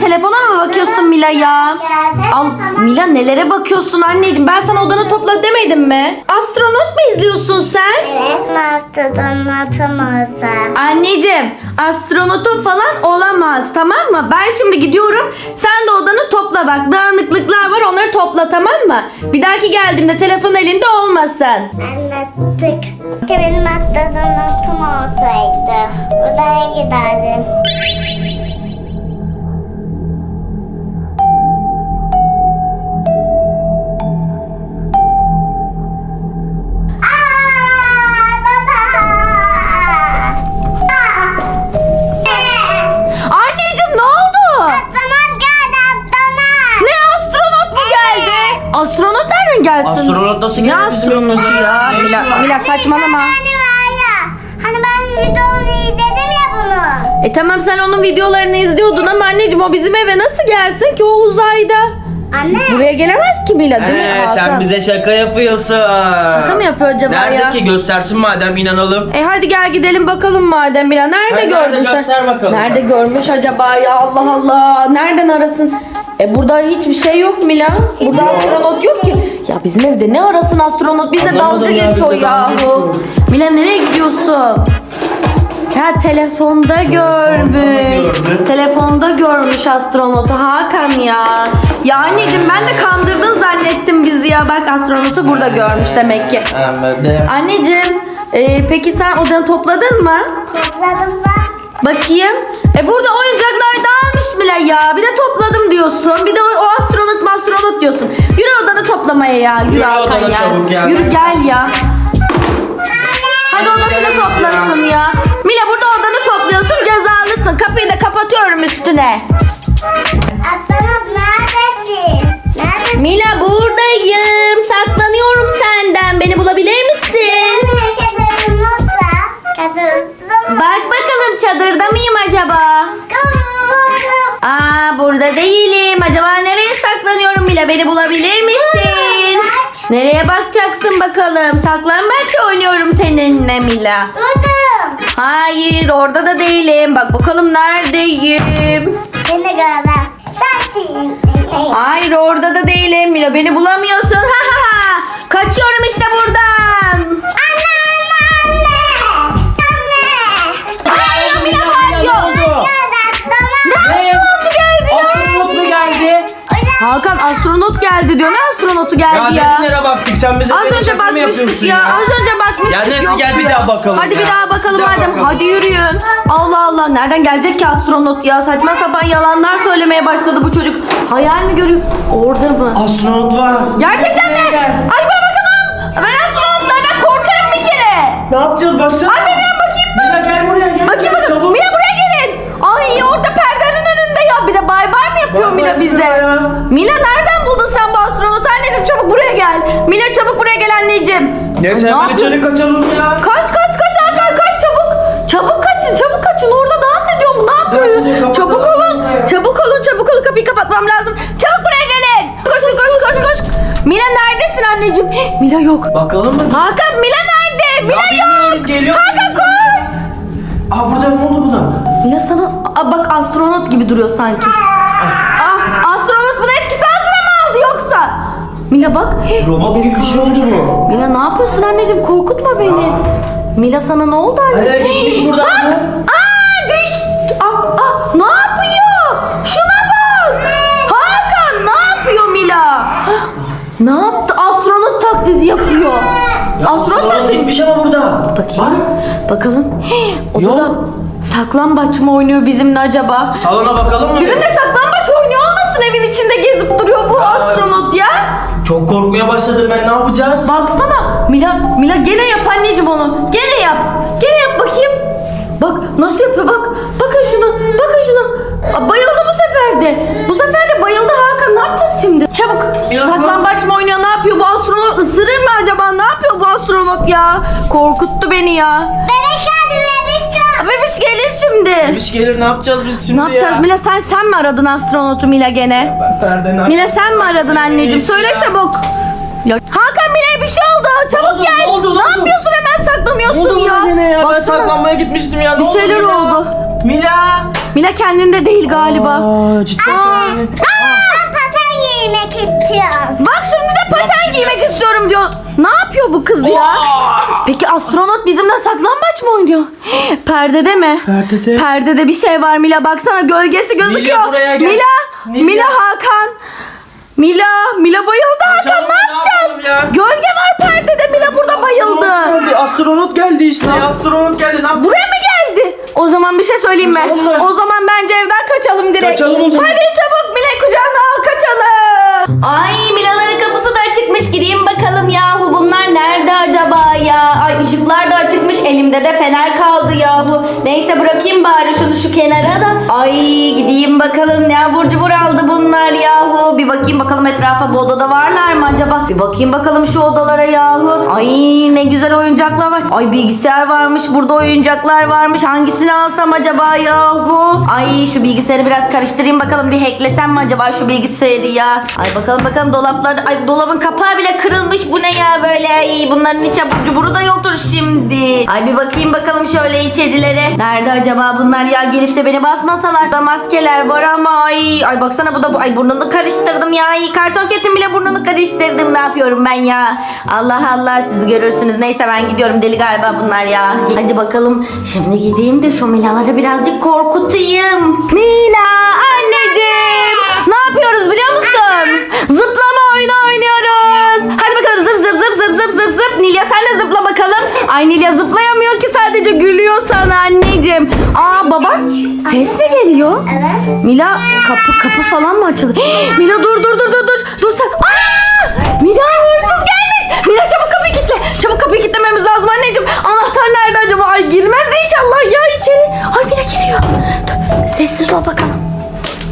Telefona mı bakıyorsun Mila ya? Al Mila nelere bakıyorsun anneciğim? Ben sana odanı topla demedim mi? Astronot mu izliyorsun sen? Evet, mastodonatım olsa. Anneciğim astronotun falan olamaz tamam mı? Ben şimdi gidiyorum. Sen de odanı topla bak. Dağınıklıklar var onları topla tamam mı? Bir dahaki geldiğimde telefon elinde olmasın. Anlattık. Ki benim mastodonatım olsaydı. Uzaya giderdim. Nasıl Ne geldi bizim astronotu evimize? ya? Mila? Mila saçmalama. Hani var ya. Hani ben videonu izledim ya bunu. E tamam sen onun videolarını izliyordun ama anneciğim o bizim eve nasıl gelsin ki o uzayda? Anne. Buraya gelemez ki Mila değil mi Ee, Hakan? sen bize şaka yapıyorsun. Şaka mı yapıyor acaba Nerede ya? ki göstersin madem inanalım. E hadi gel gidelim bakalım madem Mila. Nerede Hadi gördün nerede sen? göster bakalım. Nerede görmüş acaba ya Allah Allah. Nereden arasın? E burada hiçbir şey yok Mila. Burada astronot yok ki. Ya bizim evde ne arasın astronot? Bize Anlamadım dalga ya, geçiyor bize dalga yahu. geçiyor. Mila nereye gidiyorsun? Ha telefonda görmüş. gördü. Telefonda görmüş astronotu Hakan ya. Ya anneciğim ben de kandırdın zannettim bizi ya. Bak astronotu burada görmüş demek ki. Anladım. Anneciğim, e, peki sen odanı topladın mı? Topladım bak. Bakayım. E burada oyuncaklar dağılmış bile ya. Bir de topladım diyorsun. Bir de o, o astronot astronot diyorsun. Yürü odanı toplamaya ya. Yürü, Yürü Hakan odana ya. çabuk. Yürü gel ya. Hadi odasını gidelim toplasın ya. ya. Mila burada odanı topluyorsun cezalısın. Kapıyı da kapatıyorum üstüne. Astronot neredesin? Neredesin? Mila buradayım. Saklanıyorum senden. Beni bulabilir misin? Kaderim olsa. Kaderim. Bak bakalım çadırda mıyım acaba? Aa burada değilim. Acaba nereye saklanıyorum bile beni bulabilir misin? Nereye bakacaksın bakalım? Saklambaç oynuyorum seninle Mila. Buldum. Hayır orada da değilim. Bak bakalım neredeyim? Seni gördüm. Sensin. Hayır orada da değilim Mila. Beni bulamıyorsun. Ha ha ha. Kaçıyorum Hakan astronot geldi diyor. Ne astronotu Ya geldi ya? nerelere baktık sen bize Az böyle önce şaka mı bakmıştık yapıyorsun ya. Az önce bakmıştık. Ya neyse, gel bir ya. daha bakalım Hadi bir ya. daha bakalım Bir daha madem. bakalım. Hadi yürüyün. Allah Allah. Nereden gelecek ki astronot ya? Saçma sapan yalanlar söylemeye başladı bu çocuk. Hayal mi görüyor? Orada mı? Astronot var. Gerçekten mi? Buraya gel. Ay ben bakamam. Ben astronotlardan korkarım bir kere. Ne yapacağız baksana. Ay Mila bize? ya. Mila nereden buldun sen bu astronotu? Anneciğim çabuk buraya gel. Mila çabuk buraya gel anneciğim. Ay, ne hemen yapıyorsun? içeri kaçalım ya. Kaç kaç kaç Hakan kaç çabuk. Çabuk kaçın çabuk kaçın orada dans ediyor mu ne yapıyor? Dansını kapatalım. Çabuk olun çabuk olun çabuk olun kapıyı kapatmam lazım. Çabuk buraya gelin. Koş koş koş koş. Mila neredesin anneciğim? Mila yok. Bakalım mı? Hakan Mila nerede? Mila yok. bilmiyorum, geliyor. Hakan koş. Aa burada ne oldu buna? Mila sana Aa, bak astronot gibi duruyor sanki. Astronot Mila bak. Robot gibi bir şey oldu bu. Mila ne yapıyorsun anneciğim korkutma beni. Mila sana ne oldu anneciğim? Hadi gitmiş buradan Bak. Aa düştü. Aa, aa, ne yapıyor? Şuna bak. Hakan ne yapıyor Mila? Ne yaptı? Astronot taklidi yapıyor. Ya, Astronot astronot taklidi. gitmiş ama burada. Bakayım. Bakalım. Hii, o Yok. saklambaç mı oynuyor bizimle acaba? Salona bakalım mı? Bizimle saklambaç olmasın evin içinde gezip duruyor bu astronot ya. Çok korkmaya başladım ben ne yapacağız? Baksana Mila, Mila gene yap anneciğim onu. Gene yap. Gene yap bakayım. Bak nasıl yapıyor bak. Bakın şunu. Bakın şunu. Aa, Bayıldı bu sefer de. Bu sefer de bayıldı Hakan. Ne yapacağız şimdi? Çabuk. Mila, Saklambaç mı oynuyor? Ne yapıyor bu astronot? Isırır mı acaba? Ne yapıyor bu astronot ya? Korkuttu beni ya. Bebek. Bebiş gelir şimdi. Şey gelir ne yapacağız biz şimdi Ne yapacağız ya? Mila sen sen mi aradın astronotu Mila gene? Perdenin Mila sen mi aradın anneciğim? Söyle çabuk. Ya Hakan Mila'ya bir şey oldu. Çabuk oldu, gel. ne oldu, ne ne oldu? yapıyorsun hemen saklanıyorsun Ne oldu ya? buna gene ya? Ben Baksana. saklanmaya gitmiştim ya. Ne Bir oldu şeyler Mila? oldu. Mila. Mila kendinde değil galiba. Aa cidden. Ben paten giymek istiyorum. Bak şimdi de paten giymek istiyorum diyor. Ne yapıyor bu kız ya? Peki astronot bizimle saklambaç mı oynuyor? Perdede mi? Perdede. Perdede bir şey var Mila baksana gölgesi gözüküyor. buraya gel. Mila, Nilya. Mila Hakan. Mila, Mila bayıldı Hakan ne yapacağız? yapalım Gölge var perdede Mila burada bayıldı. Astronot geldi, astronot geldi işte. Astronot geldi. Ne yapacağız? Buraya mı geldi? O zaman bir şey söyleyeyim mi? O zaman bence evden kaçalım direkt. Kaçalım o zaman. Hadi çabuk Mila kucağına al kaçalım. Ay Mila'ların kapısı da açıkmış. Gideyim bakalım yahu bunlar nerede acaba ya? Ay ışıklar da açıkmış. Elimde de fener kaldı yahu. Neyse bırakayım bari şunu şu kenara da. Ay gideyim bakalım ne abur cubur aldı bunlar yahu. Bir bakayım bakalım etrafa bu odada varlar mı acaba? Bir bakayım bakalım şu odalara yahu. Ay ne güzel oyuncaklar var. Ay bilgisayar varmış. Burada oyuncaklar varmış. Hangisini alsam acaba yahu? Ay şu bilgisayarı biraz karıştırayım bakalım. Bir hacklesem mi acaba şu bilgisayarı ya? Ay bakalım bakalım dolaplar. Ay dolabın kapağı bile kırılmış. Bu ne ya böyle? Ay bunların hiç abur cuburu da yoktur şimdi. Ay bir bakayım bakalım şöyle içerilere. Nerede acaba bunlar ya? Gelip de beni basmasalar da maskeler var ama ay. Ay baksana bu da bu. Ay burnunu karıştırdım ya. Ay karton ketim bile burnunu karıştırdım. Ne yapıyorum ben ya? Allah Allah siz görürsünüz. Neyse ben gidiyorum. Deli galiba bunlar ya. Hadi bakalım. Şimdi gideyim de şu Mila'ları birazcık korkutayım. Mila anneciğim. Yapıyoruz biliyor musun? Zıplama oyunu oynuyoruz. Hadi bakalım zıp zıp zıp zıp zıp zıp zıp. Nilya sen de zıpla bakalım. Ay Nilya zıplayamıyor ki sadece gülüyor sana anneciğim. Aa baba ses mi geliyor? Evet. Mila kapı kapı falan mı açıldı? Hii, Mila dur dur dur dur dur. Dur sen. Aa! Mila hırsız gelmiş. Mila çabuk kapıyı kilitle. Çabuk kapıyı kilitlememiz lazım anneciğim. Anahtar nerede acaba? Ay girmez inşallah ya içeri. Ay Mila geliyor. Dur sessiz ol bakalım.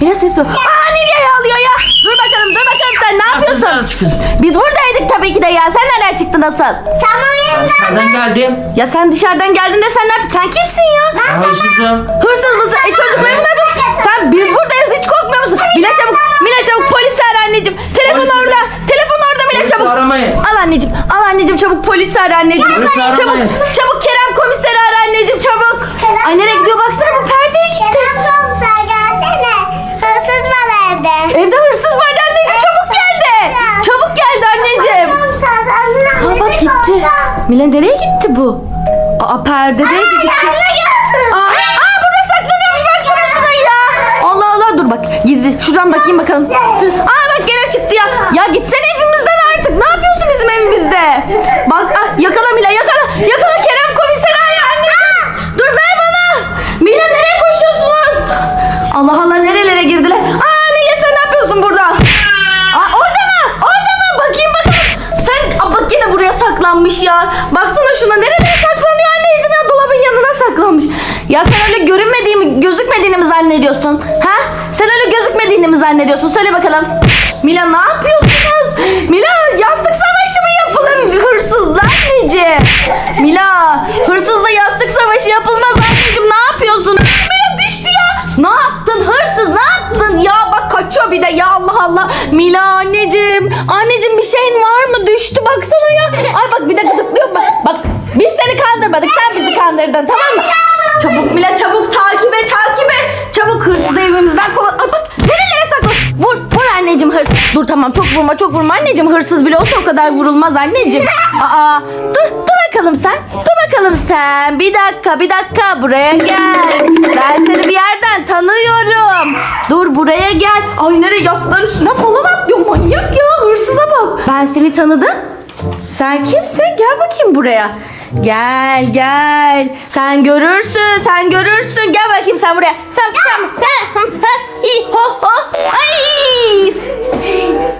Mila sessiz ol. Aa Nilya'yı alıyor ya. Dur bakalım dur bakalım sen ne Siz nereden yapıyorsun? çıktınız? Biz buradaydık tabii ki de ya. Sen nereden çıktın asıl? Sen Ben oyundan dışarıdan geldim. Ya sen dışarıdan geldin de sen ne yap- Sen kimsin ya? Ben hırsızım. Hırsız mısın? E çocuk benim ne bu? Sen biz buradayız hiç korkmuyor musun? Mila çabuk. Mila çabuk polisi ara anneciğim. Telefon Polisi- orada. Telefon orada Mila Polisi çabuk. aramayın. Al anneciğim. Al anneciğim çabuk polisi ara anneciğim. Polisi çabuk. aramayın. Çabuk Kerem komiseri ara anneciğim çabuk. Ay nereye gidiyor baksana bu perdeye evde. Hırsız vardı anneciğim çabuk geldi. Çabuk geldi anneciğim. Ha bak gitti. Mila nereye gitti bu? Aa perdedeydi gitti. Aa, aa burada saklanıyormuş baksana şuna ya. Allah Allah dur bak gizli şuradan bakayım bakalım. Aa bak gene çıktı ya. Ya gitsene evimizden artık. Ne yapıyorsun bizim evimizde? Bak ah, yakala Mila yakala. Yakala Kerem komiseri ay anneciğim. Dur ver bana. Mila nereye koşuyorsunuz? Allah Allah nerelere saklanmış ya. Baksana şuna nereye saklanıyor anneciğim ya dolabın yanına saklanmış. Ya sen öyle görünmediğimi, gözükmediğini mi zannediyorsun? Ha? Sen öyle gözükmediğini mi zannediyorsun? Söyle bakalım. Mila ne yapıyorsunuz? Mila yastık savaşı mı yapılır hırsızla anneciğim? Mila hırsızla yastık savaşı yapılmaz anneciğim ne yapıyorsun? Mila düştü ya. Ne yaptın hırsız ne yaptın? Kaçıyor bir de ya Allah Allah. Mila anneciğim. Anneciğim bir şeyin var mı? Düştü baksana ya. Ay bak bir de gıdıklıyor bak. Bak biz seni kandırmadık sen bizi kandırdın tamam mı? Çabuk Mila çabuk takip tamam çok vurma çok vurma anneciğim. Hırsız bile olsa o kadar vurulmaz anneciğim. Aa dur dur bakalım sen. Dur bakalım sen. Bir dakika bir dakika buraya gel. Ben seni bir yerden tanıyorum. Dur buraya gel. Ay nereye yastıkların üstüne falan atlıyor manyak ya hırsıza bak. Ben seni tanıdım. Sen kimsin? Gel bakayım buraya. Gel gel. Sen görürsün, sen görürsün. Gel bakayım sen buraya. Sen sen. Ho, ho. Ay.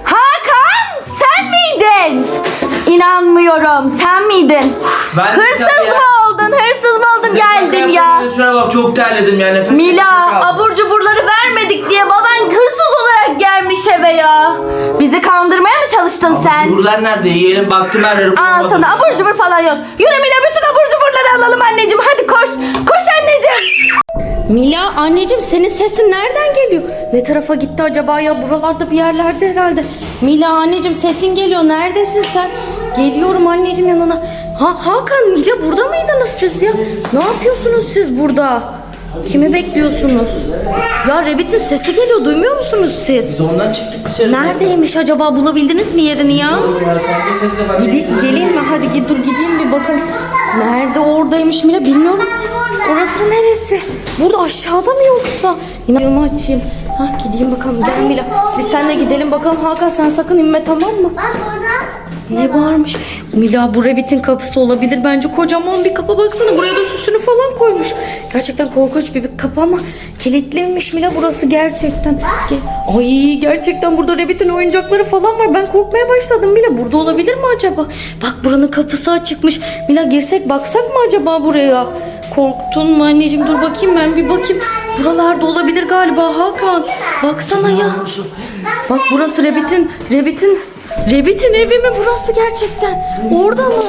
Hakan, sen miydin? İnanmıyorum. Sen miydin? Ben Hırsız mı oldun? Hırsız mı oldun? Geldin ya. Şuna bak çok terledim ya nefes Mila abur cuburları vermedik diye gelmiş eve ya. Bizi kandırmaya mı çalıştın sen? Cuburlar nerede? Yiyelim baktım her yeri Aa bulamadım. sana abur cubur falan yok. Yürü Mila bütün abur cuburları alalım anneciğim. Hadi koş. Koş anneciğim. Mila anneciğim senin sesin nereden geliyor? Ne tarafa gitti acaba ya? Buralarda bir yerlerde herhalde. Mila anneciğim sesin geliyor. Neredesin sen? Geliyorum anneciğim yanına. Ha Hakan Mila burada mıydınız siz ya? Ne yapıyorsunuz siz burada? Kimi bekliyorsunuz? Ya Rabbit'in sesi geliyor duymuyor musunuz siz? Biz ondan çıktık dışarı. Neredeymiş acaba bulabildiniz mi yerini ya? Ya sen geç hadi de ben Gidi, geleyim mi? Hadi git dur gideyim bir bakın. Nerede oradaymış Mila bilmiyorum. Orası neresi? Burada aşağıda mı yoksa? Yolumu açayım. Ha gideyim bakalım gel Mila. Biz seninle gidelim bakalım Hakan sen sakın inme tamam mı? Bak orada. Ne varmış? Mila bu Rabbit'in kapısı olabilir. Bence kocaman bir kapı baksana. Buraya da süsünü falan koymuş. Gerçekten korkunç bir, bir kapı ama kilitliymiş Mila burası gerçekten. Ge- Ay gerçekten burada Rabbit'in oyuncakları falan var. Ben korkmaya başladım Mila. Burada olabilir mi acaba? Bak buranın kapısı açıkmış. Mila girsek baksak mı acaba buraya? Korktun mu anneciğim? Dur bakayım ben bir bakayım. Buralarda olabilir galiba Hakan. Baksana ya. Bak burası Rabbit'in, Rabbit'in Rabbit'in evi mi burası gerçekten? Orada mı?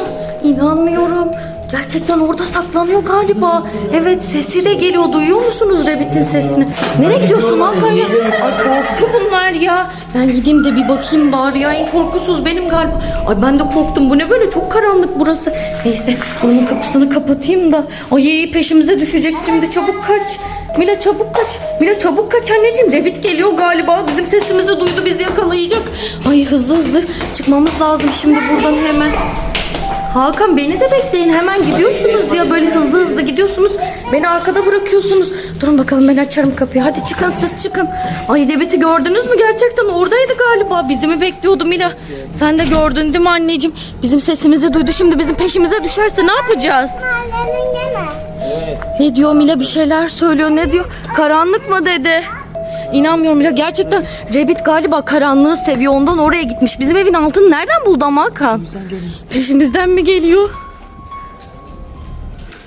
İnanmıyorum. Gerçekten orada saklanıyor galiba. Evet sesi de geliyor. Duyuyor musunuz Rabbit'in sesini? Nereye gidiyorsun ya? Ay korktu bunlar ya. Ben gideyim de bir bakayım bari ya. En korkusuz benim galiba. Ay ben de korktum. Bu ne böyle? Çok karanlık burası. Neyse bunun kapısını kapatayım da. Ay peşimize düşecek şimdi. Çabuk kaç. Mila çabuk kaç. Mila çabuk kaç anneciğim. Rabbit geliyor galiba. Bizim sesimizi duydu. Bizi yakalayacak. Ay hızlı hızlı çıkmamız lazım şimdi buradan hemen. Hakan beni de bekleyin. Hemen gidiyorsunuz ya. Böyle hızlı hızlı gidiyorsunuz. Beni arkada bırakıyorsunuz. Durun bakalım ben açarım kapıyı. Hadi çıkın siz çıkın. Ay Rabbit'i gördünüz mü? Gerçekten oradaydı galiba. Bizi mi bekliyordu Mila? Sen de gördün değil mi anneciğim? Bizim sesimizi duydu. Şimdi bizim peşimize düşerse ne yapacağız? Ne diyor Mila bir şeyler söylüyor. Ne diyor? Karanlık mı dedi? İnanmıyorum Mila. Gerçekten Rabbit galiba karanlığı seviyor. Ondan oraya gitmiş. Bizim evin altını nereden buldu ama Hakan? Peşimizden mi geliyor?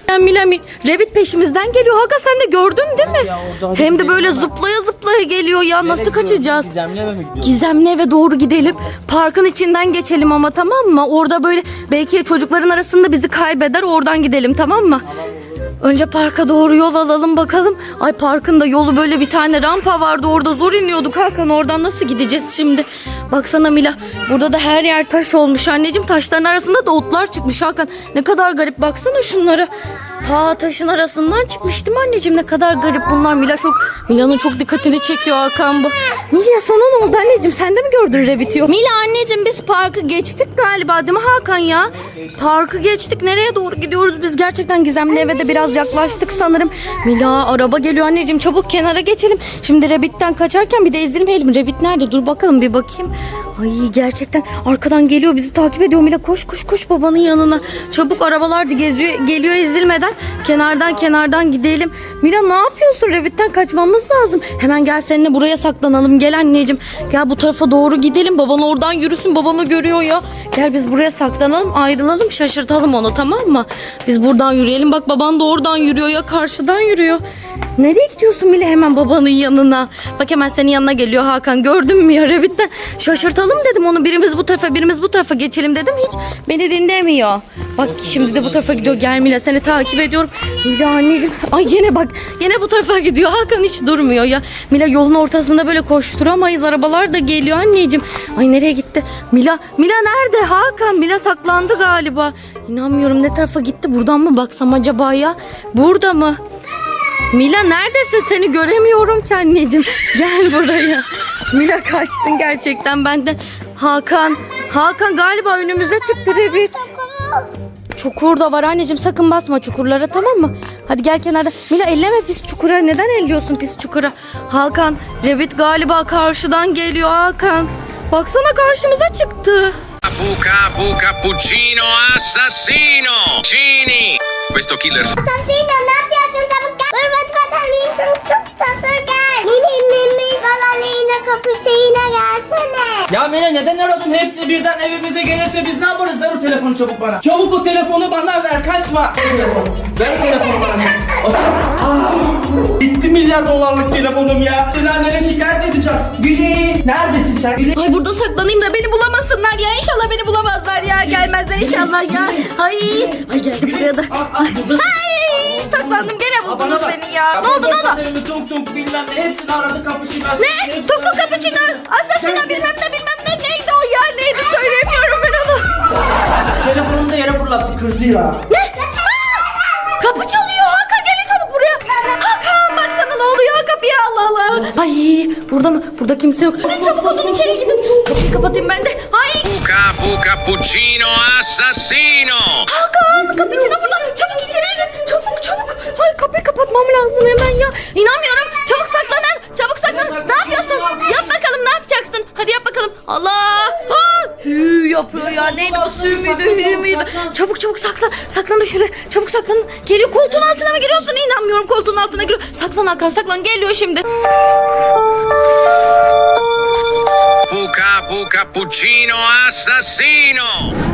Ya Mila mi? Rabbit peşimizden geliyor. Hakan sen de gördün değil mi? Ya orada Hem de böyle zıplaya zıplaya geliyor ya. Nasıl kaçacağız? Gizemli eve mi gidiyoruz? Gizemli eve doğru gidelim. Parkın içinden geçelim ama tamam mı? Orada böyle belki çocukların arasında bizi kaybeder. Oradan gidelim tamam mı? Önce parka doğru yol alalım bakalım. Ay parkın da yolu böyle bir tane rampa vardı. Orada zor iniyorduk Hakan. Oradan nasıl gideceğiz şimdi? Baksana Mila. Burada da her yer taş olmuş anneciğim. Taşların arasında da otlar çıkmış Hakan. Ne kadar garip baksana şunlara. Ta taşın arasından çıkmış değil mi anneciğim? Ne kadar garip bunlar. Mila çok Mila'nın çok dikkatini çekiyor Hakan bu. Mila sana ne oldu anneciğim? Sen de mi gördün Rabbit'i yok? Mila anneciğim biz parkı geçtik galiba değil mi Hakan ya? Parkı geçtik. Nereye doğru gidiyoruz biz? Gerçekten gizemli eve de biraz yaklaştık sanırım. Mila araba geliyor anneciğim. Çabuk kenara geçelim. Şimdi Rabbit'ten kaçarken bir de ezilmeyelim. Rabbit nerede? Dur bakalım bir bakayım. Ay gerçekten arkadan geliyor bizi takip ediyor. Mila koş koş koş babanın yanına. Çabuk arabalar geziyor geliyor ezilmeden. Kenardan kenardan gidelim. Mila ne yapıyorsun? Revit'ten kaçmamız lazım. Hemen gel seninle buraya saklanalım. Gel anneciğim. Gel bu tarafa doğru gidelim. Baban oradan yürüsün babanı görüyor ya. Gel biz buraya saklanalım ayrılalım şaşırtalım onu tamam mı? Biz buradan yürüyelim. Bak baban da oradan yürüyor ya karşıdan yürüyor Nereye gidiyorsun Mila hemen babanın yanına? Bak hemen senin yanına geliyor Hakan. Gördün mü ya Revit'ten? Şaşırtalım dedim onu. Birimiz bu tarafa birimiz bu tarafa geçelim dedim. Hiç beni dinlemiyor. Bak şimdi de bu tarafa gidiyor. Gel Mila seni takip ediyorum. Mila anneciğim. Ay yine bak. Yine bu tarafa gidiyor. Hakan hiç durmuyor ya. Mila yolun ortasında böyle koşturamayız. Arabalar da geliyor anneciğim. Ay nereye gitti? Mila. Mila nerede? Hakan. Mila saklandı galiba. İnanmıyorum ne tarafa gitti? Buradan mı baksam acaba ya? Burada mı? Mila neredesin? Seni göremiyorum ki anneciğim. Gel buraya. Mila kaçtın gerçekten benden. Hakan. Hakan galiba önümüze çıktı Revit. Çukur da var anneciğim sakın basma çukurlara tamam mı? Hadi gel kenara. Mila elleme pis çukura. Neden elliyorsun pis çukura? Hakan Revit galiba karşıdan geliyor Hakan. Baksana karşımıza çıktı. Buca, buca, puccino, assassino! Cini! Questo killer Asasino ne yapıyorsun çabuk gel. Hırmat vatanıyım çok çok çabuk gel. Mini mini balalıyla kapısı yine gelsene. Ya Mela neden aradın? Hepsi birden evimize gelirse biz ne yaparız? Ver o telefonu çabuk bana. Çabuk o telefonu bana ver. Kaçma. Ver o telefonu. Ver o telefonu bana. O telefonu. Aa, gitti milyar dolarlık telefonum ya. Annene şikayet edeceğim. Güley. Neredesin sen? Güley. Ay burada saklanayım da beni bulamasınlar ya. İnşallah beni bulamazlar ya. Gelmezler inşallah ya. Ay, ay geldi buraya da. Ay, ay saklandım gene buldunuz bak. beni ya. Ne oldu ne oldu? Evimi tunk tunk bilmem ne hepsini aradı kapıcıyla. Ne? Tuk tuk cappuccino, asasino bilmem ne bilmem ne neydi o ya neydi söylemiyorum ben onu. Telefonumu da yere fırlattı kırdı ya. Ne? Aa! Kapı çalıyor Hakan gelin çabuk buraya. Hakan Ay burada mı? Burada kimse yok. Hadi çabuk olun içeri gidin. Kapıyı kapatayım ben de. Ay Buca bu cappuccino assassino! Hakan kapı içine burada. Çabuk içeriye kapatmam lazım hemen ya. İnanmıyorum. Çabuk saklanın. Çabuk saklan. Ne yapıyorsun? Yap bakalım ne yapacaksın? Hadi yap bakalım. Allah. Ha, hü yapıyor ya. Neydi o sü müydü hü müydü? Çabuk çabuk saklan. Saklan da şuraya. Çabuk saklan. Geliyor koltuğun altına mı giriyorsun? İnanmıyorum koltuğun altına giriyor. Saklan Hakan saklan. Geliyor şimdi. Buca bu cappuccino assassino!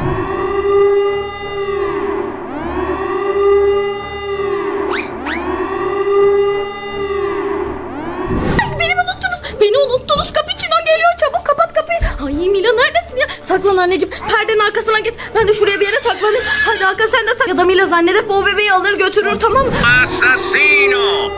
Ay Mila neredesin ya? Saklan anneciğim. Perdenin arkasına geç. Ben de şuraya bir yere saklanayım. Hadi Hakan sen de sak. Ya da Mila zannedip o bebeği alır götürür tamam mı? Assassino!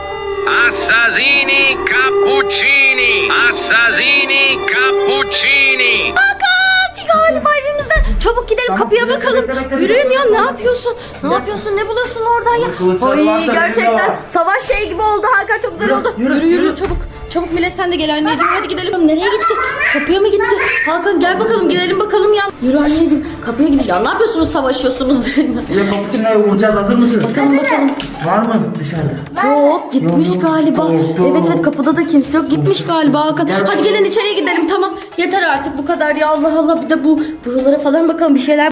Assassini cappuccini! Assassini cappuccini! Hakan galiba evimizden. Çabuk gidelim kapıya bekle, bakalım. bekle, bekle, Yürüyün bekle. ya ne yapıyorsun? Ne yapıyorsun? Ne buluyorsun oradan ya? kılıçları varsa Ay benim de gerçekten var. savaş şey gibi oldu Hakan çok güzel Yürü, oldu. yürü, Yürü yürü yürü. çabuk. Çabuk Mile sen de gel anneciğim hadi gidelim. Nereye gitti? Kapıya mı gitti? Hakan gel bakalım gidelim bakalım ya. Yürü anneciğim kapıya gidin. Ya ne yapıyorsunuz savaşıyorsunuz? Ya cappuccino'ya vuracağız hazır mısın? bakalım bakalım. Var mı dışarıda? Yok gitmiş Yok, yok, galiba. korktum. Evet evet kapıda da kimse yok. Gitmiş galiba Hakan. Gel Hadi bakalım. gelin içeriye gidelim tamam. Yeter artık bu kadar ya Allah Allah. Bir de bu buralara falan bakalım bir şeyler